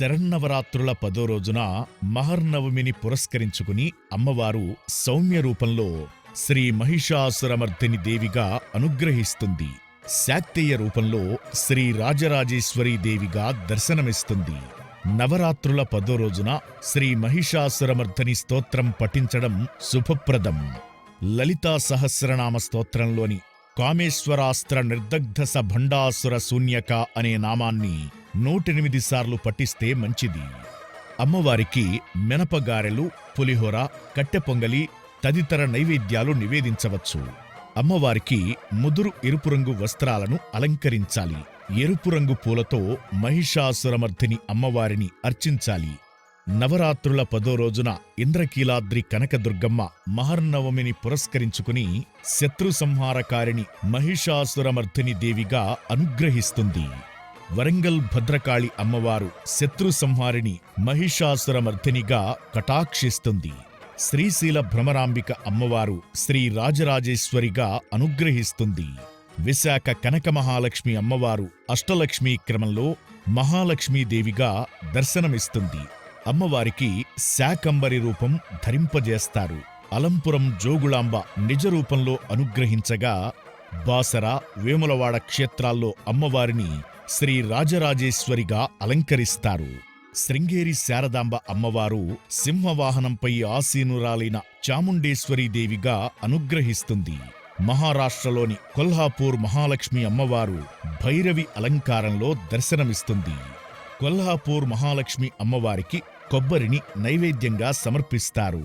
శరన్నవరాత్రుల పదో రోజున మహర్నవమిని పురస్కరించుకుని అమ్మవారు సౌమ్య రూపంలో శ్రీ మహిషాసురమర్దిని దేవిగా అనుగ్రహిస్తుంది. శాక్తేయ రూపంలో శ్రీ రాజరాజేశ్వరీ దేవిగా దర్శనమిస్తుంది. నవరాత్రుల పదో రోజున శ్రీ మహిషాసురమర్ధని స్తోత్రం పఠించడం శుభప్రదం. లలితా సహస్రనామ స్తోత్రంలోని కామేశ్వరాస్త్ర నిర్దగ్ధ భండాసుర శూన్యక అనే నామాన్ని నూటెనిమిది సార్లు పట్టిస్తే మంచిది. అమ్మవారికి మినపగారెలు పులిహోర కట్టె పొంగలి తదితర నైవేద్యాలు నివేదించవచ్చు. అమ్మవారికి ముదురు ఎరుపు రంగు వస్త్రాలను అలంకరించాలి. ఎరుపు రంగు పూలతో మహిషాసురమర్ధిని అమ్మవారిని అర్చించాలి. నవరాత్రుల పదో రోజున ఇంద్రకీలాద్రి కనకదుర్గమ్మ మహర్నవమిని పురస్కరించుకుని శత్రు సంహారకారిణి మహిషాసురమర్దిని దేవిగా అనుగ్రహిస్తుంది. వరంగల్ భద్రకాళి అమ్మవారు శత్రు సంహారిణి మహిషాసురమర్ధినిగా కటాక్షిస్తుంది. శ్రీశీల భ్రమరాంబిక అమ్మవారు శ్రీ రాజరాజేశ్వరిగా అనుగ్రహిస్తుంది. విశాఖ కనక మహాలక్ష్మి అమ్మవారు అష్టలక్ష్మీ క్రమంలో మహాలక్ష్మీదేవిగా దర్శనమిస్తుంది. అమ్మవారికి శాకంబరి రూపం ధరింపజేస్తారు. అలంపురం జోగుళాంబ నిజ రూపంలో అనుగ్రహించగా బాసర వేములవాడ క్షేత్రాల్లో అమ్మవారిని శ్రీ రాజరాజేశ్వరిగా అలంకరిస్తారు. శృంగేరి శారదాంబ అమ్మవారు సింహవాహనంపై ఆసీనురాలైన చాముండేశ్వరీదేవిగా అనుగ్రహిస్తుంది. మహారాష్ట్రలోని కొల్హాపూర్ మహాలక్ష్మి అమ్మవారు భైరవి అలంకారంలో దర్శనమిస్తుంది. కొల్హాపూర్ మహాలక్ష్మి అమ్మవారికి కొబ్బరిని నైవేద్యంగా సమర్పిస్తారు.